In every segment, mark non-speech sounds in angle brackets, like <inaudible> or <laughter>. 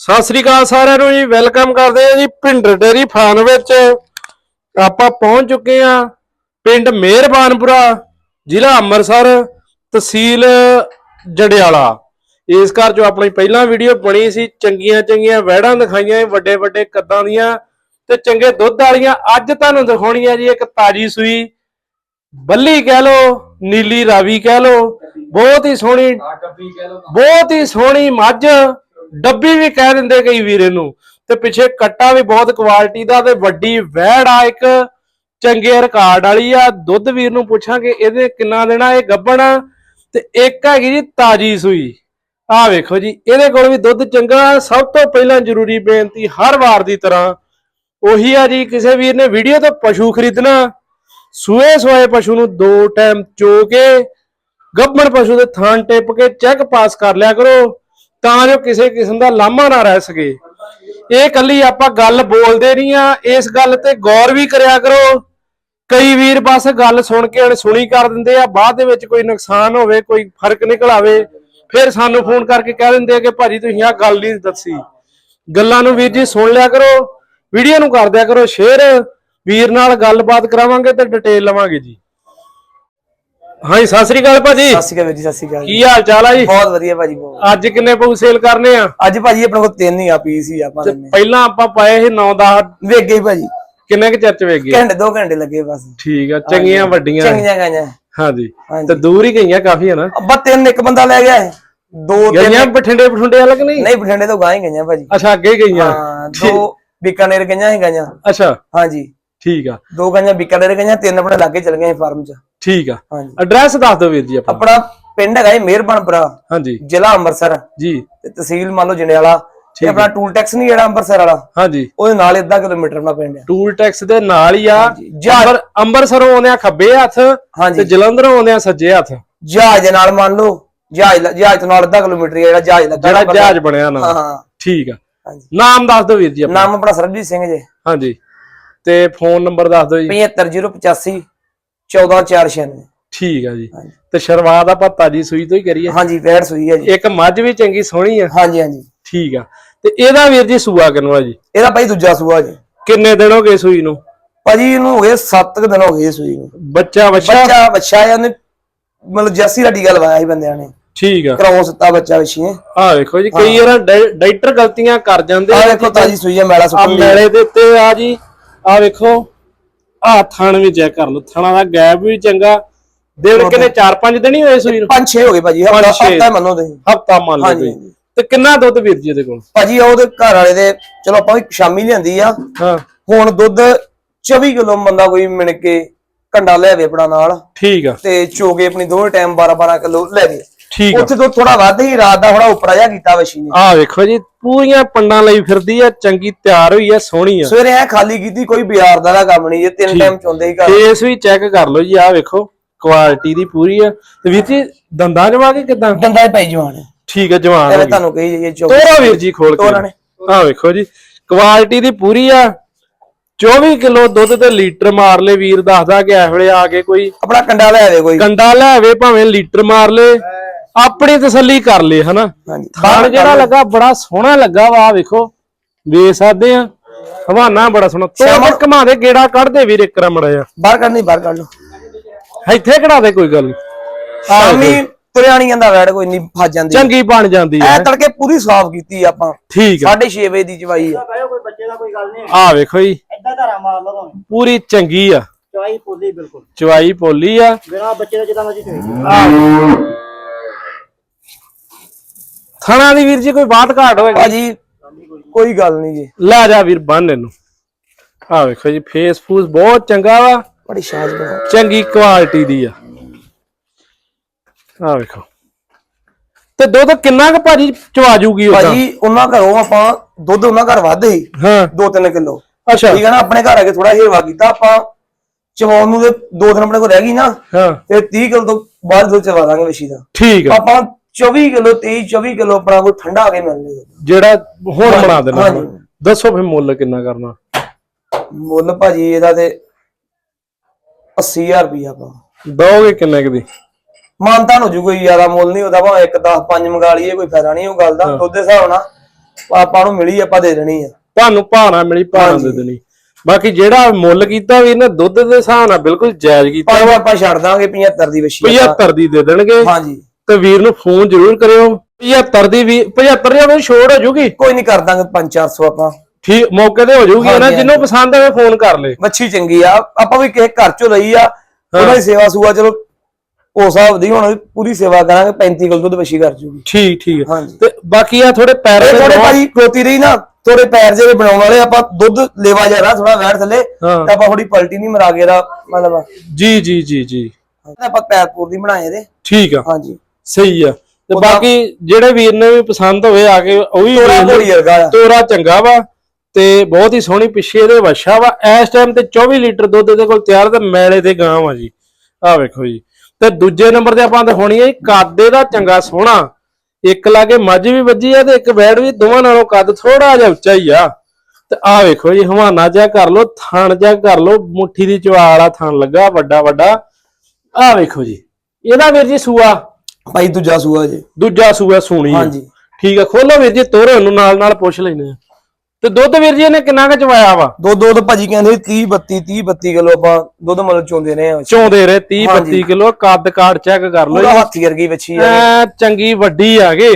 ਸਤਿ ਸ੍ਰੀ ਅਕਾਲ ਸਾਰਿਆਂ ਨੂੰ ਜੀ ਵੈਲਕਮ ਕਰਦੇ ਆ ਜੀ ਪਿੰਡ ਡੇਰੀ ਫਾਰਮ ਵਿੱਚ। ਆਪਾਂ ਪਹੁੰਚ ਚੁੱਕੇ ਆ ਪਿੰਡ ਮਿਹਰਬਾਨਪੁਰਾ ਜ਼ਿਲ੍ਹਾ ਅੰਮ੍ਰਿਤਸਰ ਤਹਿਸੀਲ ਜੜਿਆਲਾ। ਇਸ ਘਰ ਜੋ ਆਪਣੀ ਪਹਿਲਾਂ ਵੀਡੀਓ ਬਣੀ ਸੀ ਚੰਗੀਆਂ ਚੰਗੀਆਂ ਵਹਿੜਾਂ ਦਿਖਾਈਆਂ ਵੱਡੇ ਵੱਡੇ ਕੱਦਾਂ ਦੀਆਂ ਤੇ ਚੰਗੇ ਦੁੱਧ ਵਾਲੀਆਂ। ਅੱਜ ਤੁਹਾਨੂੰ ਦਿਖਾਉਣੀਆਂ ਜੀ ਇੱਕ ਤਾਜੀ ਸੂਈ ਬੱਲੀ ਕਹਿ ਲੋ ਨੀਲੀ ਰਾਵੀ ਕਹਿ ਲੋ ਬਹੁਤ ਹੀ ਸੋਹਣੀ ਬਹੁਤ ਹੀ ਸੋਹਣੀ ਮੱਝ ਡੱਬੀ ਵੀ ਕਹਿ ਦਿੰਦੇ ਕਈ ਵੀਰੇ ਨੂੰ। ਤੇ ਪਿੱਛੇ ਕੱਟਾ ਵੀ ਬਹੁਤ ਕੁਆਲਿਟੀ ਦਾ ਤੇ ਵੱਡੀ ਵਹਿੜ ਆ ਇੱਕ ਚੰਗੇ ਰਿਕਾਰਡ ਵਾਲੀ ਆ। ਦੁੱਧ ਵੀਰ ਨੂੰ ਪੁੱਛਾਂਗੇ, ਇਹਦੇ ਕਿੰਨਾ ਦੇਣਾ, ਇਹ ਗੱਬਣ ਤੇ ਇੱਕ ਹੈਗੀ ਜੀ ਤਾਜੀ ਸੂਈ। ਆ ਵੇਖੋ ਜੀ, ਇਹਦੇ ਕੋਲ ਵੀ ਦੁੱਧ ਚੰਗਾ, ਸਭ ਤੋਂ ਪਹਿਲਾਂ ਜ਼ਰੂਰੀ ਬੇਨਤੀ ਹਰ ਵਾਰ ਦੀ ਤਰ੍ਹਾਂ ਉਹੀ ਆ ਜੀ, ਕਿਸੇ ਵੀਰ ਨੇ ਵੀਡੀਓ ਤੋਂ ਪਸ਼ੂ ਖਰੀਦਣਾ, ਸੂਏ ਸੋਏ ਪਸ਼ੂ ਨੂੰ ਦੋ ਟਾਈਮ ਚੋ ਕੇ ਗੱਬਣ ਪਸ਼ੂ ਦੇ ਥਾਂ ਟਿੱਪ ਕੇ ਚੈੱਕ ਪਾਸ ਕਰ ਲਿਆ ਕਰੋ। ਤਾਂ ਜੋ ਕਿਸੇ ਕਿਸਮ ਦਾ ਲਾਮਾ ਨਾ ਰਹਿ ਸਕੇ। ਇਹ ਕੱਲੀ ਆਪਾਂ ਗੱਲ ਬੋਲਦੇ ਨਹੀਂ ਆ। ਇਸ ਗੱਲ ਤੇ ਗੌਰ ਵੀ ਕਰਿਆ ਕਰੋ। ਕਈ ਵੀਰ ਬਸ ਗੱਲ ਸੁਣ ਕੇ ਅਣਸੁਣੀ ਕਰ ਦਿੰਦੇ ਆ। ਬਾਅਦ ਦੇ ਵਿੱਚ ਕੋਈ ਨੁਕਸਾਨ ਹੋਵੇ, ਕੋਈ ਫ਼ਰਕ ਨਿਕਲ ਆਵੇ, ਫਿਰ ਸਾਨੂੰ ਫੋਨ ਕਰਕੇ ਕਹਿ ਦਿੰਦੇ ਆ ਕਿ ਭਾਜੀ ਤੁਸੀਂ ਆਹ ਗੱਲ ਨਹੀਂ ਦੱਸੀ। ਗੱਲਾਂ ਨੂੰ ਵੀਰ ਜੀ ਸੁਣ ਲਿਆ ਕਰੋ। ਵੀਡੀਓ ਨੂੰ ਕਰ ਦਿਆ ਕਰੋ। ਸ਼ੇਅਰ। ਵੀਰ ਨਾਲ ਗੱਲਬਾਤ ਕਰਾਵਾਂਗੇ ਤੇ ਡਿਟੇਲ ਲਵਾਂਗੇ ਜੀ। ਹਾਂਜੀ ਸਤਿ ਸ੍ਰੀ ਅਕਾਲ ਭਾਜੀ। ਸਤਿ ਸ਼੍ਰੀ ਅਕਾਲ ਵੀਰ ਜੀ ਸਤਿ ਸ਼੍ਰੀ ਅਕਾਲ। ਕੀ ਹਾਲ ਚਾਲ ਆ ਜੀ? ਬਹੁਤ ਵਧੀਆ ਭਾਜੀ ਬਹੁਤ ਅੱਜ ਕਿੰਨੇ ਪਊ ਸੇਲ ਕਰਨੇ ਆ? ਅੱਜ ਭਾਜੀ ਆਪਣੇ ਕੋਲ ਤਿੰਨ ਹੀ ਆ ਪੀਸ ਹੀ ਆਪਾਂ ਨੇ ਪਹਿਲਾਂ ਆਪਾਂ ਪਾਏ ਸੀ 9 10 ਵੇਖ ਗਏ ਭਾਜੀ। ਕਿੰਨੇ ਕੁ ਚਿਰ ਚ ਵੇਖ ਗਏ? ਘੰਟੇ ਦੋ ਘੰਟੇ ਲੱਗੇ ਬਸ। ਠੀਕ ਆ ਚੰਗੀਆਂ ਵੱਡੀਆਂ। ਚੰਗੀਆਂ ਗਾਈਆਂ। ਹਾਂਜੀ। ਤੇ ਦੂਰ ਹੀ ਗਈਆਂ ਕਾਫੀ ਹੈ ਨਾ? ਅੱਬਾ ਤਿੰਨ ਇੱਕ ਬੰਦਾ ਲੈ ਗਿਆ ਹੈ। ਦੋ ਤਿੰਨ ਗਈਆਂ ਬਠਿੰਡੇ ਬਠੁੰਡੇ ਵਾਲਾ ਕਿ ਨਹੀਂ? ਨਹੀਂ ਬਠਿੰਡੇ ਤੋਂ ਗਾਂ ਹੀ ਗਈਆਂ ਭਾਜੀ। ਅੱਛਾ ਅੱਗੇ ਗਈਆਂ। ਹਾਂ ਦੋ ਬੀਕਾਨੇਰ ਗਈਆਂ ਹੀ ਗਈਆਂ। ਅੱਛਾ। ਹਾਂਜੀ। ਠੀਕ ਆ। ਦੋ ਗਈਆਂ ਬੀਕਾਨੇਰ ਗਈਆਂ ਤਿੰਨ ਆਪਣੇ ਲਾਗੇ ਚਲ ਗਏ ਫਾਰਮ 'ਚ। ਠੀਕ ਆ। ਹਾਂਜੀ। ਐਡਰੈਸ ਦੱਸ ਦਿਓ ਵੀਰ ਜੀ ਆਪਣਾ। ਆਪਣਾ ਪਿੰਡ ਹੈਗਾ ਜੀ ਮਿਹਰਬਾਨਪੁਰਾ ਹਾਂਜੀ। ਜ਼ਿਲ੍ਹਾ ਅੰਮ੍ਰਿਤਸਰ। ਜੀ। ਤੇ ਤਹਿਸੀਲ ਮੰਨ ਲਓ ਜੰਡਿਆਲਾ ਤੇ ਆਪਣਾ ਟੂਲ ਟੈਕਸ ਨਹੀਂ ਜਿਹੜਾ ਅੰਮ੍ਰਿਤਸਰ ਵਾਲਾ। ਹਾਂਜੀ। ਉਹਦੇ ਨਾਲ ਅੱਧਾ ਕਿਲੋਮੀਟਰ ਆਪਣਾ ਪਿੰਡ ਹੈ ਟੂਲ ਟੈਕਸ ਦੇ ਨਾਲ ਹੀ ਆ। ਜਹਾਜ਼- ਅੰਬਰ ਅੰਮ੍ਰਿਤਸਰੋਂ ਆਉਂਦੇ ਆ ਖੱਬੇ ਹੱਥ ਤੇ ਹਾਂਜੀ। ਜਲੰਧਰੋਂ ਆਉਂਦੇ ਆ ਸੱਜੇ ਹੱਥ। ਜਹਾਜ਼ ਦੇ ਨਾਲ ਮੰਨ ਲਓ ਜਹਾਜ਼ ਲ- ਜਹਾਜ਼ ਤੋਂ ਨਾਲ ਅੱਧਾ ਕਿਲੋਮੀਟਰ ਹੀ ਹੈ ਜਿਹੜਾ ਜਹਾਜ਼ ਲੱਗਾ ਜਿਹੜਾ ਜਹਾਜ਼ ਬਣਿਆ ਨਾ। ਹਾਂ ਹਾਂ। ਠੀਕ ਆ। ਹਾਂਜੀ। ਨਾਮ ਦੱਸ ਦਿਓ ਵੀਰ ਜੀ ਆਪਣਾ। ਨਾਮ ਆਪਣਾ ਸਰਬਜੀਤ ਸਿੰਘ ਜੀ। ਹਾਂਜੀ। ਤੇ ਫੋਨ ਨੰਬਰ ਦੱਸ ਦਿਓ ਜੀ। 75085 14496 ਠੀਕ ਆ ਜੀ। ਹਾਂਜੀ। ਤੇ ਸ਼ੁਰੂਆਤ ਆਪਾਂ ਤਾਜੀ ਸੂਈ ਤੋਂ ਹੀ ਕਰੀਏ। ਹਾਂਜੀ ਵੈੜ ਸੂਈ ਹੈ ਜੀ। ਇੱਕ ਮੱਝ ਵੀ ਚੰਗੀ ਸੋਹਣੀ ਆ। ਹਾਂਜੀ ਹਾਂਜੀ। ਠੀਕ ਆ। ਤੇ ਇਹਦਾ ਵੀਰ ਜੀ ਸੂਆ ਕਿਨਵਾ ਜੀ? ਇਹਦਾ ਭਾਈ ਦੂਜਾ ਸੂਆ ਜੀ। ਕਿੰਨੇ ਦਿਨ ਹੋ ਗਏ ਸੂਈ ਨੂੰ? ਭਾਜੀ ਇਹਨੂੰ ਹੋ ਗਏ 7 ਦਿਨ ਹੋ ਗਏ ਸੂਈ ਨੂੰ। ਬੱਚਾ ਬੱਚਾ ਬੱਚਾ ਬੱਚਾ ਹੈ ਉਹਨੇ ਮਤਲਬ ਜੱਸੀ ਦਾ ਟੀਕਾ ਲਵਾਇਆ ਸੀ ਬੰਦਿਆਂ ਨੇ। ਠੀਕ ਆ। ਕਰਾਉ ਸੱਤਾ ਬੱਚਾ ਨੇ ਆ ਵੇਖੋ ਜੀ ਕਈ ਵਾਰ ਡਾਕਟਰ ਗਲਤੀਆਂ ਕਰ ਜਾਂਦੇ ਆ ਆ। ਦੇਖੋ ਤਾਜੀ ਸੂਈ ਹੈ ਮੈਲਾ ਆ ਸੁੱਕੀ ਮੈਲੇ ਦੇ ਉੱਤੇ ਆ ਜੀ। ਆ ਵੇਖੋ। ਆ ਥਣ ਵੀ ਚੈੱਕ ਕਰ ਲਓ ਥਣਾ ਦਾ ਗੈਪ ਵੀ ਚੰਗਾ। ਦਿਨ ਕਿਨੇ 4-5 ਦਿਨ ਹੀ ਹੋਏ ਸੂਈ ਨੂੰ ਪੰਜ ਛੇ ਹੋ ਗਏ ਭਾਜੀ ਪੰਜ ਛੇ। ਹਫਤਾ ਮੰਨੋ ਤੁਸੀਂ। ਹਫਤਾ ਮੰਨ ਲਓ ਹਾਂਜੀ, ਤੁਸੀਂ। ਤੇ ਕਿੰਨਾ ਦੁੱਧ ਵੀਰ ਜੀ ਇਹਦੇ ਕੋਲ? ਭਾਜੀ ਉਹਦੇ ਘਰ ਵਾਲੇ ਦੇ ਚਲੋ ਆਪਾਂ ਵੀ ਸ਼ਾਮੀ ਲਿਆਂਦੀ ਆ। ਹਾਂ। ਹੁਣ ਦੁੱਧ 24 ਕਿਲੋ ਬੰਦਾ ਕੋਈ ਮਿਣ ਕੇ ਕੰਡਾ ਲੈ ਆਵੇ ਆਪਣਾ ਨਾਲ। ਠੀਕ ਆ। ਤੇ ਚੋਗੇ ਆਪਣੀ ਦੋ ਟਾਈਮ 12 12 ਕਿਲੋ ਲੈ ਗਏ ਠੀਕ ਉੱਥੇ ਤੋਂ ਥੋੜਾ ਵੱਧ ਹੀ ਰਾਤ ਦਾ ਥੋੜਾ ਉੱਪਰ ਜਾ ਕੀਤਾ ਵਸ਼ੀ ਨੇ। ਆ ਵੇਖੋ ਜੀ ਪੂਰੀਆਂ ਪੰਡਾਂ ਲਈ ਫਿਰਦੀ ਆ ਚੰਗੀ ਤਿਆਰ ਹੋਈ ਆ ਸੋਹਣੀ ਆ। ਸਵੇਰੇ ਐ ਖਾਲੀ ਕੀਤੀ ਕੋਈ ਬਾਜ਼ਾਰ ਦਾ ਕੰਮ ਨਹੀਂ ਇਹ ਤਿੰਨ ਟਾਈਮ ਚੋਂਦੇ ਹੀ ਘਰ। ਫੇਸ ਵੀ ਚੈੱਕ ਕਰ ਲਓ ਜੀ ਆ ਵੇਖੋ ਕੁਆਲਿਟੀ ਦੀ ਪੂਰੀ ਆ। ਤੇ ਵੀਰ ਜੀ ਦੰਦਾਂ ਜਵਾ ਕੇ ਕਿਦਾਂ? ਦੰਦਾ ਪਈ ਜਵਾਨ। ਠੀਕ ਆ ਜਵਾਨ ਗਈ। ਤੁਹਾਨੂੰ ਕਹੀ ਜਾਈਏ ਚੋਕ ਤੋਰਾ ਵੀਰ ਜੀ ਖੋਲ ਤੋਰਾ ਨੇ। ਕੇ ਆ ਵੇਖੋ ਜੀ ਕੁਆਲਿਟੀ ਦੀ ਪੂਰੀ ਆ। 24 ਕਿਲੋ ਦੁੱਧ ਤੇ ਲੀਟਰ ਮਾਰ ਲੇ ਵੀਰ ਦੱਸਦਾ ਕਿ ਇਸ ਵੇਲੇ ਆ ਕੇ ਕੋਈ ਆਪਣਾ ਕੰਡਾ ਲੈ ਆਵੇ ਕੋਈ। ਕੰਡਾ ਲੈ ਆਵੇ ਭਾਵੇਂ ਲੀਟਰ ਮਾਰ ਲੇ ਆਪਣੀ ਤਸੱਲੀ ਕਰ ਲੇ ਹਨਾ? ਥਾਣ ਜਿਹੜਾ ਲੱਗਾ ਬੜਾ ਸੋਹਣਾ ਲੱਗਾ ਵਾ ਵੇਖੋ। ਵੇਖ ਸਕਦੇ ਆ। ਹਵਾਨਾ ਬੜਾ ਸੋਹਣਾ। ਤੋੜ ਘਮਾ ਦੇ ਗੇੜਾ ਕੱਢਦੇ ਵੀਰ ਇੱਕ ਰਮੜਾ ਆ ਬਾਹਰ ਕੱਢਣੀ ਬਾਹਰ ਕੱਢ ਲਓ। ਇੱਥੇ ਕਢਾ ਦੇ ਕੋਈ ਗੱਲ ਨੀ। ਸ਼ਾਮੀ ਤੁਰਿਆ ਨਹੀਂ ਜਾਂਦਾ ਵੈੜ ਕੋਈ ਨਹੀਂ ਫਸ ਜਾਂਦੀ। ਚੰਗੀ ਬਣ ਜਾਂਦੀ ਐ ਤੜਕੇ ਪੂਰੀ ਸਾਫ਼ ਕੀਤੀ ਆਪਾਂ। ਠੀਕ ਆ। 6:30 ਵਜੇ ਦੀ ਚਵਾਈ ਆ। ਕਾਇਓ ਕੋਈ ਬੱਚੇ ਦਾ ਕੋਈ ਗੱਲ ਨਹੀਂ ਆ ਵੇਖੋ ਜੀ। ਐਦਾਂ ਧਾਰਾ ਮਾਰ ਲਓ ਭਾਵੇਂ। ਪੂਰੀ ਚੰਗੀ ਆ। ਚਵਾਈ ਪੋਲੀ ਬਿਲਕੁਲ। ਚਵਾਈ ਪੋਲੀ ਆ। ਬਿਨਾ ਬੱਚੇ ਦਾ ਜਿੱਦਾਂ ਮਰਜ਼ੀ ਚਵਾਈ ਥਣਾ ਦੀ ਵੀਰ ਜੀ ਕੋਈ ਬਾਤ ਘਾਟ ਹੋਏਗੀ? ਭਾਜੀ ਕੋਈ ਗੱਲ ਨਹੀਂ ਜੀ। ਲੈ ਜਾ ਵੀਰ ਬੰਨ ਇਹਨੂੰ। ਆ ਵੇਖੋ ਜੀ ਫੇਸ ਫੂਸ ਬਹੁਤ ਚੰਗਾ ਵਾ। ਬੜੀ ਸ਼ਾਜ ਚੰਗੀ ਕੁਆਲਿਟੀ ਦੀ ਆ। ਆ ਵੇਖੋ। ਤੇ ਦੁੱਧ ਕਿੰਨਾ ਕੁ ਭਾਜੀ ਚਵਾ ਜੂਗੀ ਉਹਦਾ? ਭਾਜੀ ਉਹਨਾਂ ਘਰੋਂ ਆਪਾਂ ਦੁੱਧ ਉਹਨਾਂ ਘਰ ਵੱਧ ਹੀ ਹਾਂ। 2-3 ਕਿਲੋ। ਅੱਛਾ। ਠੀਕ ਹੈ ਨਾ ਆਪਣੇ ਘਰ ਆ ਕੇ ਥੋੜਾ ਹੇਵਾ ਕੀਤਾ ਆਪਾਂ ਚਵਾਉਣ ਨੂੰ ਤੇ ਦੋ ਦਿਨ ਆਪਣੇ ਕੋਲ ਰਹਿ ਗਈ ਨਾ ਹਾਂ। ਤੇ 30 ਕਿਲੋ ਤੋਂ ਬਾਅਦ ਦੁੱਧ ਚਵਾ ਦਾਂਗੇ ਵਸ਼ੀ ਦਾ। ਠੀਕ ਆ। ਆਪਾਂ 24 ਕਿਲੋ 23 24 ਕਿਲੋ ਆਪਣਾ ਕੋਈ ਠੰਡਾ ਆ ਕੇ ਮਿਲਣੇ ਜਿਹੜਾ ਹੁਣ ਬਣਾ ਦੇਣਾ ਹਾਂਜੀ। ਦੱਸੋ ਫਿਰ ਮੁੱਲ ਕਿੰਨਾ ਕਰਨਾ? ਮੁੱਲ ਭਾਜੀ ਇਹਦਾ ਤੇ 80000 ਰੁਪਇਆ ਆਪਾਂ। ਦੋਗੇ ਕਿੰਨੇ ਕੁ ਦੀ? ਮਾਨਤਾਨ ਹੋ ਜੂ ਕੋਈ ਜ਼ਿਆਦਾ ਮੁੱਲ ਨਹੀਂ ਉਹਦਾ ਭਾਵੇਂ 1 10 5 ਮੰਗਾ ਲਈਏ ਕੋਈ ਫਾਇਦਾ ਨਹੀਂ ਉਹ ਗੱਲ ਦਾ। ਦੁੱਧ ਦੇ ਹਿਸਾਬ ਨਾਲ ਆਪਾਂ ਨੂੰ ਮਿਲੀ ਆਪਾਂ ਦੇ ਦੇਣੀ ਆ। ਤੁਹਾਨੂੰ ਭਾਣਾ ਮਿਲੀ ਭਾਣਾ ਦੇ ਦੇਣੀ। ਬਾਕੀ ਜਿਹੜਾ ਮੁੱਲ ਕੀਤਾ ਵੀ ਇਹਨੇ ਦੁੱਧ ਦੇ ਹਿਸਾਬ ਨਾਲ ਬਿਲਕੁਲ ਜਾਇਜ਼ ਕੀਤਾ। ਭਾਵੇਂ ਆਪਾਂ ਛੱਡ ਦਾਂਗੇ 75 ਦੀ ਵਛੀ ਆਪਾਂ। 75 ਦੀ ਦੇ ਦੇਣਗੇ। ਹਾਂਜੀ। ਤੇ ਵੀਰ ਨੂੰ ਫੋਨ ਜ਼ਰੂਰ ਕਰਿਓ। 75 ਦੀ ਵੀ 75 ਦੀ ਉਹਨੂੰ ਛੋੜ ਹੋ ਜੂਗੀ? ਕੋਈ ਨਹੀਂ ਕਰ ਦਾਂਗੇ 5-400 ਆਪਾਂ। ਠੀਕ ਮੌਕੇ ਤੇ ਹੋ ਜੂਗੀ ਨਾ ਜਿਹਨੂੰ ਪਸੰਦ ਆਵੇ ਫੋਨ ਕਰ ਲੇ। ਮੱਛੀ ਚੰਗੀ ਆ। ਆਪਾਂ ਵੀ ਕਿਸੇ ਘਰ ਚੋਂ ਲਈ ਆ। ਉਹਨਾਂ ਦੀ ਸੇਵਾ ਸੂਆ ਚਲੋ ਉਸ ਹਿਸਾਬ ਦੀ ਹੁਣ ਪੂਰੀ ਸੇਵਾ ਕਰਾਂਗੇ 35 ਕਿਲੋ ਦੁੱਧ ਵਛੀ ਕਰ ਜੂਗੀ। ਠੀਕ ਠੀਕ। ਹੈ। ਤੇ ਬਾਕੀ ਆ ਥੋੜੇ ਪੈਰੇ ਥੋੜੇ ਭਾਜੀ ਖਲੋਤੀ ਰਹੀ ਨਾ ਥੋੜੇ ਪੈਰ ਜਿਹੜੇ ਬਣਾਉਣ ਵਾਲੇ ਆਪਾਂ ਦੁੱਧ ਲੇਵਾ ਜਾਣਾ ਥੋੜਾ ਵੈੜ ਥੱਲੇ। ਤਾਂ ਆਪਾਂ ਥੋੜੀ ਪਲਟੀ ਨਹੀਂ ਮਰਾ ਕੇ ਦਾ ਮਤਲਬ ਜੀ ਜੀ ਜੀ ਜੀ। ਆਪਾਂ ਪੈਰ ਪੂਰ ਦੀ ਬਣਾਏ ਇਹਦੇ। ਠੀਕ ਆ। ਹਾਂਜੀ। ਸਹੀ ਆ। ਤੇ ਬਾਕੀ ਜਿਹੜੇ ਵੀਰ ਨੇ ਵੀ ਪਸੰਦ ਹੋਵੇ ਆ ਕੇ ਉਹ ਵੀ ਤੋਰਾ ਵੇਖ ਲਓ। ਘੋੜੀ ਵਰਗਾ ਆ। ਤੋਰਾ ਚੰਗਾ ਵਾ ਤੇ ਬਹੁਤ ਹੀ ਸੋਹਣੀ ਪਿੱਛੇ ਇਹਦੇ ਵਛਾ ਵਾ। ਇਸ ਟਾਈਮ ਤੇ 24 ਲੀਟਰ ਦੁੱਧ ਇਹਦੇ ਕੋਲ ਤਿਆਰ ਤੇ ਮੈਲੇ ਤੇ ਗਾਂ ਵਾ ਜੀ। ਆਹ ਵੇਖੋ ਜੀ। ਤੇ ਦੂਜੇ ਨੰਬਰ ਤੇ ਆਪਾਂ ਦਿਖਾਉਣੀ ਹੈ ਕੱਦ ਇਹਦਾ ਚੰਗਾ ਸੋਹਣਾ। ਇੱਕ ਲਾਗੇ ਮੱਝ ਵੀ ਵੱਜੀ ਆ ਤੇ ਇੱਕ ਬੈੜ ਵੀ ਦੋਵਾਂ ਨਾਲੋਂ ਕੱਦ ਥੋੜਾ ਜਿਹਾ ਉੱਚਾ ਹੀ ਆ। ਤੇ ਆਹ ਵੇਖੋ ਜੀ ਹਵਾਨਾ ਜਿਹਾ ਕਰ ਲੋ ਥਣ ਜਿਹਾ ਕਰ ਲੋ ਮੁੱਠੀ ਦੀ ਚਵਾ ਵਾਲਾ ਥਣ ਲੱਗਾ ਵੱਡਾ ਵੱਡਾ ਆਹ ਵੇਖੋ ਜੀ। ਇਹਦਾ ਵੀਰ ਜੀ ਸੂਆ। ਭਾਈ ਦੂਜਾ ਸੂਆ ਜੀ। ਦੂਜਾ ਸੂਆ ਸੂਣੀ ਆ। ਹਾਂਜੀ। ਠੀਕ ਆ ਖੋਲੋ ਵੀਰ ਜੀ ਤੋਰੋ ਇਹਨੂੰ ਨਾਲ ਨਾਲ ਪੁੱਛ ਲੈਨੇ ਆ। ਤੇ ਦੁੱਧ ਵੀਰ ਜੀ ਇਹਨੇ ਕਿੰਨਾ ਕੁ ਚਵਾਇਆ ਵਾ? ਦੋ ਦੋ ਤਾਂ ਭਾਜੀ ਕਹਿੰਦੇ 30 32 30 32 ਕਿਲੋ ਆਪਾਂ ਦੁੱਧ ਮਤਲਬ ਚੋਂਦੇ ਰਹੇ ਆ ਚੌਂਦੇ ਰਹੇ 30 ਹਾਂਜੀ। 32 ਕਿਲੋ ਕੱਦ ਕਾੜ ਚੈੱਕ ਕਰ ਲਓ ਜੀ। ਹਾਥੀ ਵਰਗੀ ਵੱਛੀ ਆ ਐ ਚੰਗੀ ਵੱਡੀ ਆਗੇ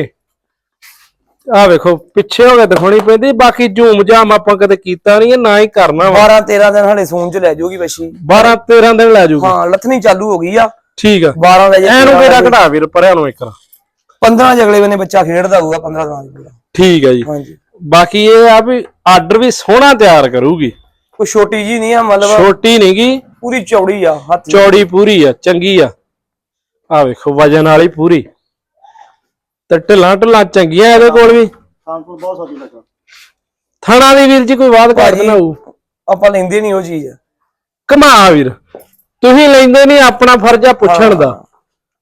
ਆ ਵੇਖੋ ਪਿੱਛੇ ਹੋ ਕੇ ਦਿਖਾਉਣੀ ਪੈਂਦੀ ਬਾਕੀ ਝੂਮ ਜਾਮ ਆਪਾਂ ਕਦੇ ਕੀਤਾ ਨਹੀਂ ਨਾ ਹੀ ਕਰਨਾ ਵਾ। 12 13 ਦਿਨ ਸਾਡੇ ਸੂਨ ਚ ਲੈ ਜਾਊਗੀ ਵੱਛੀ। 12 13 ਦਿਨ ਲੈ ਜੂਗੀ। ਹਾਂ ਲੱਥਣੀ ਚਾਲੂ ਹੋ ਗਈ ਆ। ਠੀਕ ਆ। 12 ਲੈ ਜਾ ਐਨੂੰ ਕਿਹੜਾ ਘਟਾ ਵੀਰ ਪਰਿਆਂ ਨੂੰ ਇੱਕ 15 ਜਗਲੇ ਵੇਨੇ ਬੱਚਾ ਖੇਡਦਾ ਹੋਊਗਾ 15 ਦਿਨਾਂ ਦੀ ਠੀਕ ਆ ਜੀ। ਹਾਂਜੀ। ਬਾਕੀ ਇਹ ਆ ਵੀ ਆਰਡਰ ਵੀ ਸੋਹਣਾ ਤਿਆਰ ਕਰੂਗੀ। ਕੋਈ ਛੋਟੀ ਜੀ ਨਹੀਂ ਆ ਮਤਲਬ ਛੋਟੀ ਨਹੀਂਗੀ ਪੂਰੀ ਚੌੜੀ ਆ ਹੱਥ ਚੌੜੀ ਪੂਰੀ ਆ ਚੰਗੀ ਆ। ਆ ਵੇਖੋ ਵਜਨ ਵਾਲੀ ਪੂਰੀ। ਤੇ ਢਿੱਲਾਂ ਢਿੱਲਾਂ ਚੰਗੀਆਂ ਇਹਦੇ ਕੋਲ ਵੀ। ਕਾਨਪੁਰ ਬਹੁਤ ਸੋਹਣੀ ਲੱਗਾ। ਥਣਾ ਦੀ ਵੀਰ ਜੀ ਕੋਈ ਬਾਤ ਕਰ ਦੇਣਾ ਹੋਊ? ਆਪਾਂ ਲੈਂਦੇ ਨਹੀਂ ਉਹ ਚੀਜ਼। ਕਮਾ ਵੀਰ। ਤੁਸੀਂ ਲੈਂਦੇ ਨਹੀਂ ਆਪਣਾ ਫਰਜ਼ ਆ ਪੁੱਛਣ ਦਾ।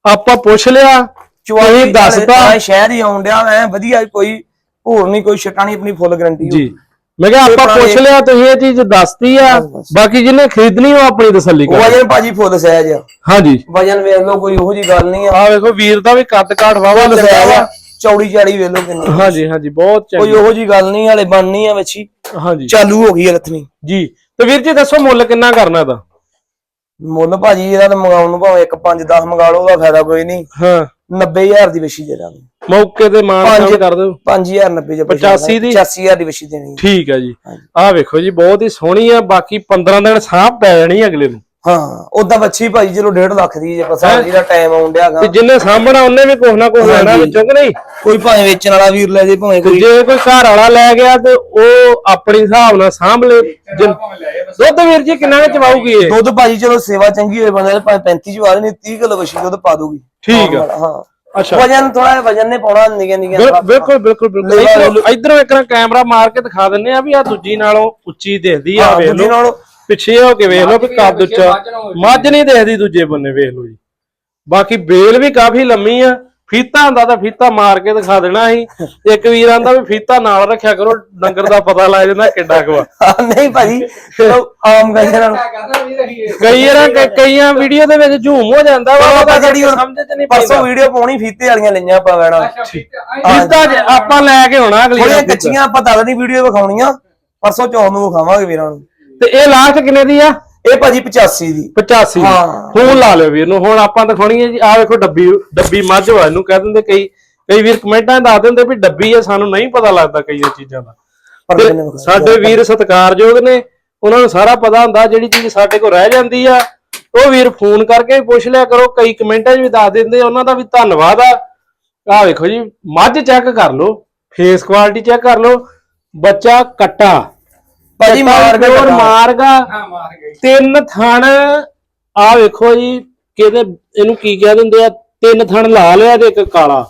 ਆਪਾਂ ਪੁੱਛ ਲਿਆ ਤੁਸੀਂ ਦੱਸਤਾ ਸ਼ਹਿਰ ਹੀ ਆਉਣ ਡਿਆ ਐ ਵਧੀਆ ਕੋਈ ਹੋਰ ਨਹੀਂ ਕੋਈ ਸ਼ੱਕਾ ਨਹੀਂ ਆਪਣੀ ਫੁੱਲ ਗਾਰੰਟੀ ਜੀ। ਮੈਂ ਕਿਹਾ ਆਪਾਂ ਪੁੱਛ ਲਿਆ ਤੁਸੀਂ ਇਹ ਚੀਜ਼ ਦੱਸਤੀ ਆ। ਬਾਕੀ ਜਿਹਨੇ ਖਰੀਦਣੀ ਉਹ ਆਪਣੀ ਤਸੱਲੀ ਕਰ। ਵਜਨ ਭਾਜੀ ਫੁੱਲ ਸਹਿਜ ਆ। ਹਾਂਜੀ। ਵਜਨ ਵੇਖ ਲਓ ਕੋਈ ਉਹੋ ਜੀ ਗੱਲ ਨਹੀਂ ਆ। ਆ ਵੇਖੋ ਵੀਰ ਦਾ ਵੀ ਕੱਦ ਕਾਠ ਵਾਵਾ ਲਗਾਇਆ ਵਾ। ਚੌੜੀ ਚਾੜੀ ਵੇਖ ਲਓ ਕਿੰਨੀ। ਹਾਂਜੀ ਹਾਂਜੀ ਬਹੁਤ ਕੋਈ ਚੰਗੀ। ਉਹੋ ਜੀ ਗੱਲ ਨਹੀਂ ਹਲੇ ਬਣਨੀ ਆ ਵੱਛੀ ਹਾਂਜੀ। ਚਾਲੂ ਹੋ ਗਈ ਲੱਥਣੀ ਜੀ। ਤੇ ਵੀਰ ਜੀ ਦੱਸੋ ਮੁੱਲ ਕਿੰਨਾ ਕਰਨਾ ਇਹਦਾ? ਮੁੱਲ ਭਾਜੀ ਇਹਦਾ ਤਾਂ ਮੰਗਾਉਣ ਨੂੰ ਭਾਵੇਂ ਇੱਕ 5 10 ਮੰਗਾ ਲਓ ਉਹਦਾ ਫਾਇਦਾ ਕੋਈ ਨਹੀਂ। ਹਾਂ। 90000 ਦੀ ਵੱਛੀ ਦੇ ਦਾਂਗੇ। ਮੌਕੇ ਤੇ ਮਾਨ ਪੰਜ- ਤਾਨ ਕਰ ਦਿਓ। 5000 90 ਚ 85 ਦੀ? 85000 ਦੀ ਵੱਛੀ ਦੇਣੀ ਠੀਕ ਹੈ ਜੀ। ਆਹ ਵੇਖੋ ਜੀ ਬਹੁਤ ਹੀ ਸੋਹਣੀ ਆ ਬਾਕੀ 15 ਦਿਨ ਸਾਹ ਪੈ ਜਾਣੀ ਅਗਲੇ ਨੂੰ। ਹਾਂ ਉਦਾਂ ਵੱਛੀ ਭਾਜੀ ਚਲੋ 1.5 ਲੱਖ ਦੀ ਜੇ ਪਸਾ ਜਿਹਦਾ ਟਾਈਮ ਆਉਣ ਡਿਆਗਾ ਤੇ ਜਿੰਨੇ ਸਾਂਭਣਾ ਉਹਨੇ ਵੀ ਕੁਛ ਨਾ ਕੁਛ ਲੈਣਾ। ਵਿੱਚੋਂ ਕਿ ਨਹੀਂ? ਕੋਈ ਭਾਵੇਂ ਵੇਚਣ ਵਾਲਾ ਵੀਰ ਲੈ ਜੇ ਭਾਵੇਂ ਤੇ ਕੋਈ ਜੇ ਕੋਈ ਘਰ ਵਾਲਾ ਲੈ ਗਿਆ ਤੇ ਉਹ ਆਪਣੀ ਹਿਸਾਬ ਨਾਲ ਸਾਂਭ ਲੇ। ਜਿਨ- ਦੁੱਧ ਵੀਰ ਜੀ ਕਿੰਨਾ ਕੁ ਚਵਾਊਗੀ ਇਹ? ਦੁੱਧ ਭਾਜੀ ਚਲੋ ਸੇਵਾ ਚੰਗੀ ਹੋਏ ਬੰਦੇ ਭਾਵੇਂ 35 ਚ ਵਾਲੇ ਨਹੀਂ 30 ਕਿਲੋ ਵੱਛੀ ਦੁੱਧ ਪਾ ਦੂਗੀ। ਠੀਕ ਆ। ਹਾਂ। ਅੱਛਾ। ਵਜਨ ਥੋੜਾ ਵਜਨ ਨੇ ਪਾਉਣਾ ਨਿੱਕੇ ਨਿੱਕੇ ਬਿਲ- ਬਿਲਕੁਲ ਬਿਲਕੁਲ ਬਿਲਕੁਲ। ਲੈ ਲਾ ਇਧਰੋਂ ਇਧਰੋਂ ਇੱਕ ਨਾ ਕੈਮਰਾ ਮਾਰ ਕੇ ਦਿਖਾ ਦਿੰਨੇ ਆ ਵੀ ਆ ਦੂਜੀ ਨਾਲੋਂ ਉੱਚੀ ਦਿਖਦੀ ਆ ਵੇਖ ਦੂਜੀ ਲਓ। ਨਾਲੋਂ ਪਿੱਛੇ ਹੋ ਕੇ ਵੇਖ ਲਓ ਵੀ ਕੱਦ ਉੱਚਾ। ਮੱਝ ਨਹੀਂ ਦੇਖਦੀ ਦੂਜੇ ਬੰਨੇ ਵੇਖ ਲਓ ਜੀ। ਬਾਕੀ ਬੇਲ ਵੀ ਕਾਫੀ ਲੰਮੀ ਆ। ਫੀਤਾ ਹੁੰਦਾ ਤਾਂ ਫੀਤਾ ਮਾਰ ਕੇ ਦਿਖਾ ਦੇਣਾ ਸੀ ਇੱਕ ਵੀਰ ਆਂਦਾ ਵੀ ਫੀਤਾ ਨਾਲ ਰੱਖਿਆ ਕਰੋ ਡੰਗਰ ਦਾ ਪਤਾ ਲੱਗ ਜਾਂਦਾ ਕਿੱਡਾ ਕੁ ਨਹੀਂ ਭਾਜੀ ਚਲੋ ਆਮ ਨਾਲ ਕਈ ਵਾਰ ਕਈਆਂ ਵੀਡੀਓ ਦੇ ਵਿੱਚ ਝੂਮ ਹੋ ਜਾਂਦਾ ਵਾ ਉਹਦਾ ਜਿਹੜੀ ਸਮਝ ਚ ਨਹੀਂ ਪਰਸੋਂ ਵੀਡੀਓ ਪਾਉਣੀ ਫੀਤੇ ਵਾਲੀਆਂ ਲਈਆਂ ਆਪਾਂ ਵੈਣਾ। ਫੀਤਾ ਆਪਾਂ ਲੈ ਕੇ ਆਉਣਾ ਅਗਲੀ ਥੋੜੀਆਂ। ਕੱਚੀਆਂ ਆਪਾਂ ਨਹੀਂ ਵੀਡੀਓ ਵਿਖਾਉਣੀਆਂ। ਪਰਸੋਂ ਚੌਥ ਨੂੰ ਵਿਖਾਵਾਂਗੇ ਵੀਰਾਂ ਨੂੰ। ਤੇ ਇਹ ਲਾਸਟ ਕਿੰਨੇ ਦੀ ਆ? ਇਹ ਭਾਜੀ 85 ਦੀ। 85 ਹਾਂ। ਹੁਣ ਲਾ ਲਿਓ ਵੀਰ ਨੂੰ ਹੁਣ ਆਪਾਂ ਦਿਖਾਉਣੀ ਹੈ ਜੀ ਆ ਵੇਖੋ ਡੱਬੀ ਡੱਬੀ ਮੱਝ ਵਾ ਇਹਨੂੰ ਕਹਿ ਦਿੰਦੇ ਕਈ ਕਈ ਵੀਰ ਕਮੈਂਟਾਂ 'ਚ ਦੱਸ ਦਿੰਦੇ ਵੀ ਡੱਬੀ ਆ ਸਾਨੂੰ ਨਹੀਂ ਪਤਾ ਲੱਗਦਾ ਕਈਆਂ ਚੀਜ਼ਾਂ ਦਾ। ਪਰ ਤੇ। ਸਾਡੇ ਵੀਰ ਸਤਿਕਾਰਯੋਗ ਨੇ ਉਹਨਾਂ ਨੂੰ ਸਾਰਾ ਪਤਾ ਹੁੰਦਾ ਜਿਹੜੀ ਚੀਜ਼ ਸਾਡੇ ਕੋਲ ਰਹਿ ਜਾਂਦੀ ਆ ਉਹ ਵੀਰ ਫੋਨ ਕਰਕੇ ਵੀ ਪੁੱਛ ਲਿਆ ਕਰੋ ਕਈ ਕਮੈਂਟਾਂ 'ਚ ਵੀ ਦੱਸ ਦਿੰਦੇ ਉਹਨਾਂ ਦਾ ਵੀ ਧੰਨਵਾਦ ਆ। ਆ ਵੇਖੋ ਜੀ ਮੱਝ ਚੈੱਕ ਕਰ ਲਓ ਫੇਸ ਕੁਆਲਿਟੀ ਚੈੱਕ ਕਰ ਲਓ ਬੱਚਾ ਕੱਟਾ। ਭਾਜੀ ਮਾਰ ਕੇ ਪਿਓਰ ਕੱਟਾ। ਮਾਰਗਾ। ਤਿੰਨ ਥਣ ਆ ਵੇਖੋ ਜੀ ਕਿਹਦੇ ਇਹਨੂੰ ਕੀ ਕਹਿ ਦਿੰਦੇ ਆ? ਤਿੰਨ ਥਣ ਲਾ ਲਿਆ ਤੇ ਇੱਕ ਕਾਲਾ।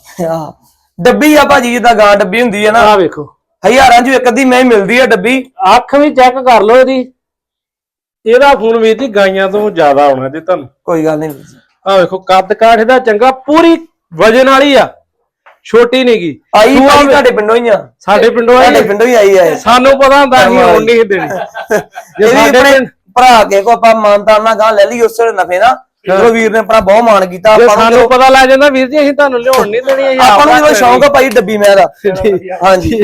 ਡੱਬੀ ਆ ਭਾਜੀ ਜਿੱਦਾਂ ਗਾਂ ਡੱਬੀ ਹੁੰਦੀ ਹੈ ਨਾ। ਆ ਵੇਖੋ। ਹਜ਼ਾਰਾਂ ਚ ਇੱਕ ਅੱਧੀ ਮੈਂ ਮਿਲਦੀ ਆ ਡੱਬੀ। ਅੱਖ ਵੀ ਚੈੱਕ ਕਰ ਲਓ ਇਹਦੀ। ਇਹਦਾ ਫੋਨ ਵੀਰ ਜੀ ਗਾਈਆਂ ਤੋਂ ਜ਼ਿਆਦਾ ਆਉਣਾ ਜੀ ਤੁਹਾਨੂੰ। ਕੋਈ ਗੱਲ ਨਹੀਂ ਆ ਵੇਖੋ ਕੱਦ ਕਾਠ ਇਹਦਾ ਚੰਗਾ ਪੂਰੀ ਵਜਨ ਵਾਲੀ ਆ। ਛੋਟੀ ਨਹੀਂਗੀ ਆਈ ਭਾਜੀ ਤੁਹਾਡੇ ਪਿੰਡੋਂ ਹੀ ਆ। ਸਾਡੇ ਪਿੰਡੋਂ ਆਈ ਤੁਹਾਡੇ। ਪਿੰਡੋਂ ਹੀ ਆਈ ਆ। ਸਾਨੂੰ ਪਤਾ ਹੁੰਦਾ ਅਸੀਂ ਆਉਣ ਨਹੀਂ ਦੇਣੀ। <laughs> ਜੇ ਸਾਡੇ ਭਰਾ ਕੇ ਕੋ ਆਪਾਂ ਮਾਨਤਾ ਨਾਲ ਗਾਂ ਲੈ ਲਈ ਉਸੇ ਵੇਲੇ ਨਫੇ ਨਾ ਚਲੋ ਵੀਰ ਨੇ ਆਪਣਾ ਬਹੁਤ ਮਾਣ ਕੀਤਾ ਆਪਾਂ ਨੂੰ ਸਾਨੂੰ ਪਤਾ ਲੱਗ ਜਾਂਦਾ ਵੀਰ ਜੀ ਅਸੀਂ ਤੁਹਾਨੂੰ ਲਿਆਉਣ ਨਹੀਂ ਦੇਣੀ ਅਸੀਂ ਆਪਾਂ ਨੂੰ ਜਦੋਂ ਸ਼ੌਂਕ ਆ ਭਾਈ ਡੱਬੀ ਮੈਂ ਦਾ। ਹਾਂਜੀ।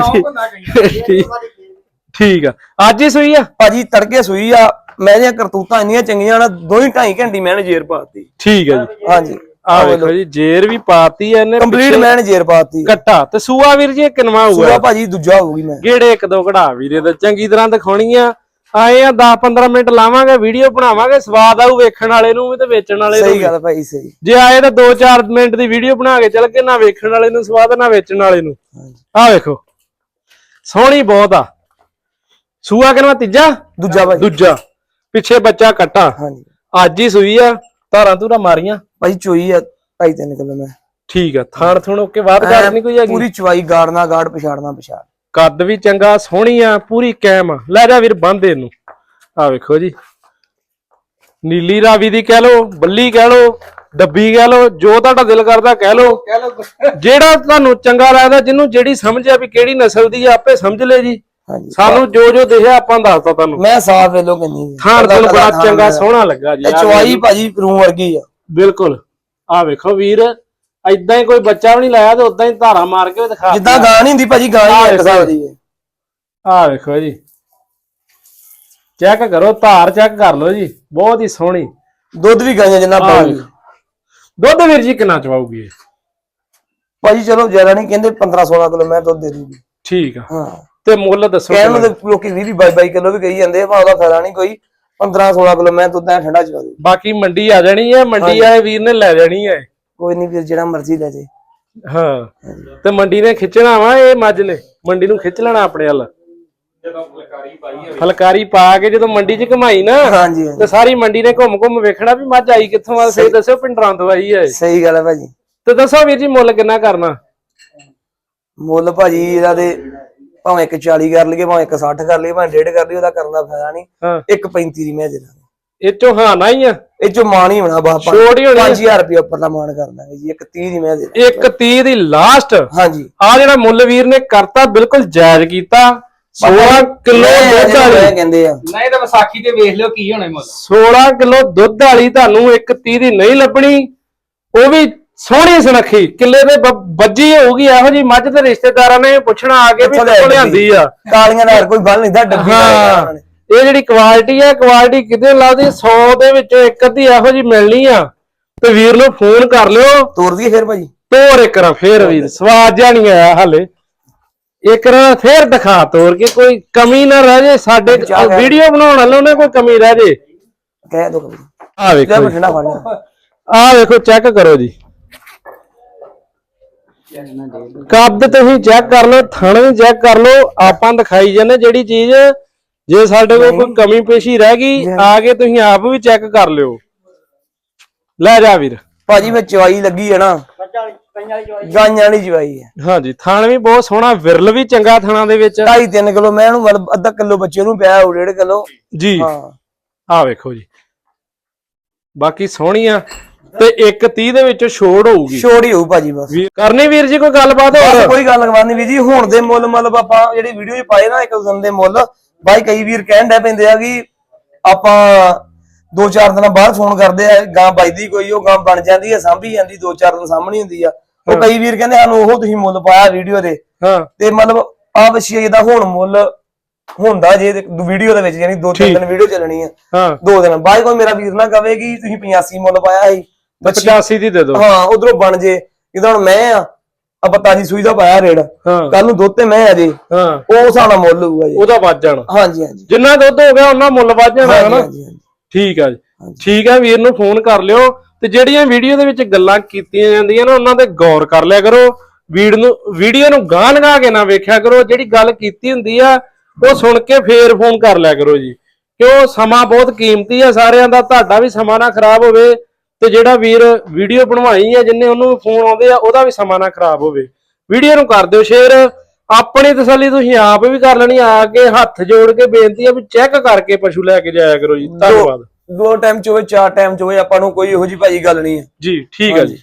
ਠੀਕ ਆ ਅੱਜ ਹੀ ਸੂਈ ਆ? ਭਾਜੀ ਤੜਕੇ ਸੂਈ ਆ। ਮੈਂ ਦੀਆਂ ਕਰਤੂਤਾਂ ਇੰਨੀਆਂ ਚੰਗੀਆਂ ਨਾ ਦੋ ਹੀ ਢਾਈ ਘੰਟੀ ਮੈਂ ਜੇਰ ਪਾਤੀ ਠੀਕ ਆ ਜੀ। ਹਾਂਜੀ। ਆ ਵੇਖੋ ਜੀ ਜੇਰ ਵੀ ਪਾਤੀ ਐ ਇਹਨੇ ਕੰਪਲੀਟ ਮੈਂ ਜੇਰ ਪਾਤੀ। ਕੱਟਾ ਤੇ ਸੂਆ ਵੀਰ ਜੀ ਕਿਨਵਾ ਹੋਊਗਾ? ਸੂਆ ਭਾਜੀ ਦੂਜਾ ਹੋਊਗੀ ਮੈਂ। ਗੇੜੇ ਇੱਕ ਦੋ ਕਢਾ ਵੀਰੇ ਤੇ ਚੰਗੀ ਤਰ੍ਹਾਂ ਦਿਖਾਉਣੀ ਆ ਆਏ ਆ 10 15 ਮਿੰਟ ਲਾਵਾਂਗੇ ਵੀਡੀਓ ਬਣਾਵਾਂਗੇ ਸਵਾਦ ਆਊ ਵੇਖਣ ਵਾਲੇ ਨੂੰ ਵੀ ਤੇ ਵੇਚਣ ਵਾਲੇ ਨੂੰ ਸਹੀ। ਗੱਲ ਭਾਈ ਸਹੀ। ਜੇ ਆਏ ਤਾਂ 2-4 ਮਿੰਟ ਦੀ ਵੀਡੀਓ ਬਣਾ ਕੇ ਚੱਲ ਕੇ ਨਾ ਵੇਖਣ ਵਾਲੇ ਨੂੰ ਸਵਾਦ ਨਾ ਵੇਚਣ ਵਾਲੇ ਨੂੰ। ਆ ਵੇਖੋ ਸੋਹਣੀ ਬਹੁਤ ਆ। ਸੂਆ ਕਿਨਵਾ ਤੀਜਾ? ਦੂਜਾ ਭਾਜੀ। ਦੂਜਾ। ਪਿੱਛੇ ਬੱਚਾ ਕੱਟਾ। ਹਾਂਜੀ। ਅੱਜ ਹੀ ਸੂਈ ਆ ਧਾਰਾਂ ਧੂਰਾਂ ਮਾਰੀਆਂ। ਭਾਈ ਚੋਈ ਆ ਢਾਈ ਤਿੰਨ ਕਿਲੋ ਮੈਂ। ਠੀਕ ਆ ਥਾਣ ਥੁਣ ਓਕੇ ਬਾਅਦ ਗੱਲ ਨਹੀਂ ਕੋਈ ਹੈਗੀ? ਪੂਰੀ ਚਵਾਈ ਗਾੜਨਾ ਗਾੜ ਪਛਾੜਨਾ ਪਛਾੜ। ਕੱਦ ਵੀ ਚੰਗਾ ਸੋਹਣੀ ਆ ਪੂਰੀ ਕੈਮ ਆ। ਲੈ ਜਾ ਵੀਰ ਬੰਦੇ ਇਹਨੂੰ। ਆ ਵੇਖੋ ਜੀ। ਨੀਲੀ ਰਾਵੀ ਦੀ ਕਹਿ ਲੋ ਬੱਲੀ ਕਹਿ ਲੋ ਡੱਬੀ ਕਹਿ ਲੋ ਜੋ ਤੁਹਾਡਾ ਦਿਲ ਕਰਦਾ ਕਹਿ ਲੋ ਜਿਹੜਾ ਤੁਹਾਨੂੰ ਚੰਗਾ ਲੱਗਦਾ ਜਿਹਨੂੰ ਜਿਹੜੀ ਸਮਝ ਆ ਵੀ ਕਿਹੜੀ ਨਸਲ ਦੀ ਆ ਆਪੇ ਸਮਝ ਲੈ ਜੀ। ਹਾਂਜੀ। ਸਾਨੂੰ ਜੋ ਜੋ ਦਿਖਿਆ ਆਪਾਂ ਦੱਸਤਾ ਤੁਹਾਨੂੰ। ਮੈਂ ਸਾਫ਼ ਵੇਲੋ ਕਿੰਨੀ ਥਾਣ ਤੁਹਾਨੂੰ ਬੜਾ ਚੰਗਾ ਸੋਹਣਾ ਲੱਗਾ ਜੀ ਚਵਾਈ ਭਾਜੀ ਰੂ ਵਰਗੀ ਆ। ਬਿਲਕੁਲ। ਆ ਵੇਖੋ ਵੀਰ ਐਦਾਂ ਹੀ ਕੋਈ ਬੱਚਾ ਵੀ ਨਹੀਂ ਲਾਇਆ ਤੇ ਉਦਾਂ ਹੀ ਧਾਰਾ ਮਾਰ ਕੇ ਦਿਖਾ ਜਿੱਦਾਂ ਗਾਂ ਨਹੀਂ ਹੁੰਦੀ ਭਾਜੀ ਗਾਂ ਹੀ ਇੱਕ ਹਿਸਾਬ ਦੀ ਹੈ ਆ ਵੇਖੋ ਜੀ। ਚੈੱਕ ਕਰੋ ਧਾਰ ਚੈੱਕ ਕਰ ਲਓ ਜੀ। ਬਹੁਤ ਹੀ ਸੋਹਣੀ। ਦੁੱਧ ਵੀ ਗਾਈਆਂ ਜਿੰਨਾ ਵੇਖੋ। ਦੁੱਧ ਵੀਰ ਜੀ ਕਿੰਨਾ ਚਵਾਉਗੀ ਇਹ? ਭਾਜੀ ਚਲੋ ਜ਼ਿਆਦਾ ਨਹੀਂ ਕਹਿੰਦੇ 15 16 ਕਿਲੋ ਮੈਂ ਦੁੱਧ ਦੇ ਦੂਗੀ। ਠੀਕ ਆ। ਹਾਂ। ਤੇ ਮੁੱਲ ਦੱਸੋ ਤੇ ਲੋਕੀ 20 22 22 ਕਿਲੋ ਵੀ ਕਹੀ ਜਾਂਦੇ ਆ ਪਰ ਉਹਦਾ ਫਾਇਦਾ ਨਹੀਂ ਕੋਈ। 15 16 ਕਿਲੋ ਮੈਂ ਦੁੱਧ ਐ ਠੰਡਾ ਚਵਾ ਦੂ ਬਾਕੀ ਮੰਡੀ ਆ ਜਾਣੀ ਹੈ ਮੰਡੀ ਆਏ ਵੀਰ ਨੇ ਲੈ ਜਾਣੀ ਹੈ। ਕੋਈ ਨਹੀਂ ਫਿਰ ਜਿਹੜਾ ਮਰਜ਼ੀ ਲੈ ਜੇ। ਹਾਂ। ਤੇ ਮੰਡੀ ਨੇ ਖਿੱਚਣਾ ਵਾ ਇਹ ਮੱਝ ਨੇ। ਮੰਡੀ ਨੂੰ ਖਿੱਚ ਲੈਣਾ ਆਪਣੇ ਵੱਲ। ਫਲਕਾਰੀ ਪਾ ਕੇ ਜਦੋਂ ਮੰਡੀ 'ਚ ਘਮਾਈ ਨਾ ਹਾਂਜੀ ਤੇ ਸਾਰੀ ਮੰਡੀ ਨੇ ਘੁੰਮ ਘੁੰਮ ਵੇਖਣਾ ਵੀ ਮੱਝ ਆਈ ਕਿੱਥੋਂ ਆ ਸਹੀ। ਦੱਸਿਓ ਪਿੰਡਰਾਂ ਤੋਂ ਆਈ ਹੈ। ਸਹੀ ਗੱਲ ਹੈ ਭਾਜੀ। ਤੇ ਦੱਸੋ ਵੀਰ ਜੀ ਮੁੱਲ ਕਿੰਨਾ ਕਰਨਾ? ਮੁੱਲ ਭਾਜੀ ਇਹਦਾ ਤੇ ਭਾਵੇਂ ਇੱਕ 40 ਕਰ ਲਈਏ ਭਾਵੇਂ ਇੱਕ 60 ਕਰ ਲਈਏ ਭਾਵੇਂ ਡੇਢ ਕਰ ਲਈਏ ਉਹਦਾ ਕਰਨ ਦਾ ਫਾਇਦਾ ਨਹੀਂ। ਇੱਕ 35 ਦੀ ਮੈਂ ਦੇ ਦਾਂਗੇ। ਇਹ ਚੋਂ ਹਾਂ ਨਾ ਹੀ ਆ। ਇਹ ਚੋਂ ਮਾਨ ਹੀ ਹੋਣਾ ਬਾਪਾ ਛੋਟ ਹੀ ਹੋਣੀ ਆ। 5000 ਰੁਪਏ ਉੱਪਰ ਦਾ ਮਾਨ ਕਰ ਦਾਂਗੇ ਜੀ ਇੱਕ 30 ਦੀ ਮੈਂ ਦੇ ਦਾਂਗੇ। ਇੱਕ 30 ਦੀ ਲਾਸਟ ਹਾਂਜੀ। ਆ ਜਿਹੜਾ ਮੁੱਲ ਵੀਰ ਨੇ ਕਰਤਾ ਬਿਲਕੁਲ ਜਾਇਜ਼ ਕੀਤਾ। 16 ਕਿਲੋ ਦੁੱਧ ਵਾਲੀ। ਕਹਿੰਦੇ ਆ। ਨਹੀਂ ਤਾਂ ਵਿਸਾਖੀ ਤੇ ਵੇਖ ਲਿਓ ਕੀ ਹੋਣਾ ਮੁੱਲ। 16 ਕਿਲੋ ਦੁੱਧ ਵਾਲੀ ਤੁਹਾਨੂੰ ਇੱਕ 30 ਦੀ ਨਹੀਂ ਲੱਭਣੀ। ਉਹ ਵੀ ਸੋਹਣੀ ਸੁਨੱਖੀ ਕਿੱਲੇ ਦੇ ਬ- ਵੱਜੀ ਹੋਊਗੀ ਇਹੋ ਜੀ ਮੱਝ ਤੇ ਰਿਸ਼ਤੇਦਾਰਾਂ ਨੇ ਪੁੱਛਣਾ ਆ ਕੇ ਵੀ ਕਿੱਥੋਂ ਲਿਆਂਦੀ ਆ। ਕਾਲੀਆਂ ਨਾਲ ਕੋਈ ਬੰਨ ਲੈਂਦਾ ਡੱਬੀ ਹਾਂ। ਉਹਨਾਂ। ਇਹ ਜਿਹੜੀ ਕੁਆਲਿਟੀ ਆ ਕੁਆਲਿਟੀ ਕਿਤੇ ਲਾਦੀ 100 ਦੇ ਵਿੱਚੋਂ ਇੱਕ ਅੱਧੀ ਇਹੋ ਜੀ ਮਿਲਣੀ ਆ। ਤੇ ਵੀਰ ਨੂੰ ਫੋਨ ਕਰ ਲਿਓ। ਤੋਰ ਦਈਏ ਫਿਰ ਭਾਜੀ। ਤੋਰ ਇੱਕ ਰਾਂ ਫੇਰ ਵੀਰ ਸਵਾਦ ਜਿਹਾ ਨਹੀਂ ਆਇਆ ਹਾਲੇ। ਇੱਕ ਰਾਂ ਫੇਰ ਦਿਖਾ ਤੋਰ ਕੇ ਕੋਈ ਕਮੀ ਨਾ ਰਹਿ ਜੇ ਸਾਡੇ ਵੀਡੀਓ ਬਣਾਉਣ ਵਾਲੋਂ ਨੇ ਕੋਈ ਕਮੀ ਰਹਿ ਜੇ। ਕਹਿ ਦੋ ਆ ਵੇਖੋ ਲੈ ਫੜ ਲਿਆ। ਆ ਵੇਖੋ ਚੈੱਕ ਕਰੋ ਜੀ। ਕੱਦ ਤੁਸੀਂ ਚੈੱਕ ਕਰ ਲਓ ਥਣ ਵੀ ਚੈੱਕ ਕਰ ਲਓ ਆਪਾਂ ਦਿਖਾਈ ਜਾਂਦੇ ਜਿਹੜੀ ਚੀਜ਼ ਜੇ ਸਾਡੇ ਕੋਲ ਕੋਈ ਕਮੀ ਪੇਸ਼ੀ ਰਹਿ ਗਈ ਆ ਕੇ ਤੁਸੀਂ ਆਪ ਵੀ ਚੈੱਕ ਕਰ ਲਿਓ। ਲੈ ਜਾ ਵੀਰ। ਭਾਜੀ ਵਿੱਚ ਚਵਾਈ ਲੱਗੀ ਹੈ ਨਾ। ਗਾਈਆਂ ਵਾਲੀ ਚਵਾਈ ਹੈ ਹਾਂਜੀ ਥਣ ਵੀ ਬਹੁਤ ਸੋਹਣਾ ਵਿਰਲ ਵੀ ਚੰਗਾ ਥਣਾ ਦੇ ਵਿੱਚ। 2.5 3 ਕਿਲੋ ਮੈਂ ਇਹਨੂੰ ਅੱਧਾ ਕਿਲੋ ਬੱਚੇ ਨੂੰ ਪਿਆ ਉਹ ਡੇਢ ਕਿਲੋ। ਜੀ। ਹਾਂ। ਆ ਵੇਖੋ ਜੀ। ਬਾਕੀ ਸੋਹਣੀ ਆ ਤੇ ਇੱਕ 30 ਦੇ ਵਿੱਚ ਛੋੜ ਹੋਊਗੀ। ਛੋੜ ਹੀ ਹੋਊ ਭਾਜੀ ਬਸ। ਕਰਨੀ ਵੀਰ ਜੀ ਕੋਈ ਗੱਲਬਾਤ ਹੋਰ? ਕੋਈ ਗੱਲ ਕਰਵਾਨੀ ਵੀ ਜੀ ਹੁਣ ਦੇ ਮੁੱਲ ਮਤਲਬ ਆਪਾਂ ਜਿਹੜੀ ਵੀਡੀਓ 'ਚ ਪਾਏ ਨਾ ਇੱਕ ਦਿਨ ਦੇ ਮੁੱਲ ਬਾਈ ਕਈ ਵੀਰ ਕਹਿਣ ਡੈ ਪੈਂਦੇ ਆ ਕਿ ਆਪਾਂ ਦੋ ਚਾਰ ਦਿਨਾਂ ਬਾਅਦ ਫੋਨ ਕਰਦੇ ਆ ਗਾਂ ਵੱਜਦੀ ਕੋਈ ਉਹ ਗਾਂ ਬਣ ਜਾਂਦੀ ਆ ਸਾਂਭੀ ਜਾਂਦੀ ਦੋ ਚਾਰ ਦਿਨ ਸਾਹਮਣੀ ਹੁੰਦੀ ਆ। ਉਹ ਕਈ ਵੀਰ ਕਹਿੰਦੇ ਸਾਨੂੰ ਉਹ ਤੁਸੀਂ ਮੁੱਲ ਪਾਇਆ ਵੀਡੀਓ ਦੇ। ਹਾਂ। ਤੇ ਮਤਲਬ ਆ ਵਸ਼ੀ ਦਾ ਹੁਣ ਮੁੱਲ ਹੁੰਦਾ ਜੇ ਵੀਡੀਓ ਦੇ ਵਿੱਚ ਯਾਨੀ ਦੋ ਤਿੰਨ ਦਿਨ ਵੀਡੀਓ ਚੱਲਣੀ ਆ। ਹਾਂ। ਦੋ ਦਿਨ। ਬਾਅਦ ਕੋਈ ਮੇਰਾ ਵੀਰ ਨਾ ਕਵੇ ਕਿ ਤੁਸੀਂ 85 ਮੁੱਲ ਪਾਇਆ ਸੀ। ਬੱਚੀ 85 ਦੀ ਦੇ ਦਿਓ। ਹਾਂ ਉਧਰੋਂ ਬਣ ਜੇ। ਜਿੱਦਾਂ ਹੁਣ ਮੈਂ ਆ ਆਪਾਂ ਤਾਜੀ ਸੂਈ ਦਾ ਪਾਇਆ ਰੇੜ। ਹਾਂ। ਕੱਲ ਨੂੰ ਦੁੱਧ ਤੇ ਮੈਂ ਆ ਜੇ। ਹਾਂ। ਉਹ ਹਿਸਾਬ ਨਾਲ ਮੁੱਲ ਹੋਊਗਾ ਜੀ। ਉਹਦਾ ਵੱਜ ਜਾਣਾ। ਹਾਂਜੀ ਹਾਂਜੀ। ਜਿੰਨਾ ਦੁੱਧ ਹੋ ਗਿਆ ਉਹਨਾਂ ਮੁੱਲ ਵੱਜ ਜਾਣਾ ਹੈ ਨਾ। ਠੀਕ ਆ ਜੀ। ਠੀਕ ਆ ਵੀਰ ਨੂੰ ਫੋਨ ਕਰ ਲਿਓ ਤੇ ਜਿਹੜੀਆਂ ਵੀਡੀਓ ਦੇ ਵਿੱਚ ਗੱਲਾਂ ਕੀਤੀਆਂ ਜਾਂਦੀਆਂ ਨਾ ਉਹਨਾਂ ਤੇ ਗੌਰ ਕਰ ਲਿਆ ਕਰੋ। ਵੀਡ ਨੂੰ ਵੀਡੀਓ ਨੂੰ ਗਾਂ ਲਗਾ ਕੇ ਨਾ ਵੇਖਿਆ ਕਰੋ। ਜਿਹੜੀ ਗੱਲ ਕੀਤੀ ਹੁੰਦੀ ਆ ਉਹ ਸੁਣ ਕੇ ਫੇਰ ਫੋਨ ਕਰ ਲਿਆ ਕਰੋ ਜੀ। ਕਿਉਂ? ਸਮਾਂ ਬਹੁਤ ਕੀਮਤੀ ਆ ਸਾਰਿਆਂ ਦਾ। ਤੁਹਾਡਾ ਵੀ ਸਮਾਂ ਨਾ ਖਰਾਬ ਹੋਵੇ। ਤੇ ਜਿਹੜਾ ਵੀਰ ਵੀਡੀਓ ਬਣਵਾਈ ਆ ਜਿੰਨੇ ਉਹਨੂੰ ਫੋਨ ਆਉਂਦੇ ਆ ਉਹਦਾ ਵੀ ਸਮਾਂ ਨਾ ਖਰਾਬ ਹੋਵੇ। ਵੀਡੀਓ ਨੂੰ ਕਰ ਦਿਓ ਸ਼ੇਅਰ। ਆਪਣੀ ਤਸੱਲੀ ਤੁਸੀਂ ਆਪ ਵੀ ਕਰ ਲੈਣੀ ਆ ਕੇ ਹੱਥ ਜੋੜ ਕੇ ਬੇਨਤੀ ਆ ਵੀ ਚੈੱਕ ਕਰਕੇ ਪਸ਼ੂ ਲੈ ਕੇ ਜਾਇਆ ਕਰੋ ਜੀ। ਧੰਨਵਾਦ। ਦੋ ਟਾਈਮ ਚ ਹੋਵੇ ਚਾਰ ਟਾਈਮ ਚ ਹੋਵੇ ਆਪਾਂ ਨੂੰ ਕੋਈ ਇਹੋ ਜੀ ਭਾਜੀ ਗੱਲ ਨਹੀਂ ਹੈ। ਜੀ ਠੀਕ ਆ ਜੀ।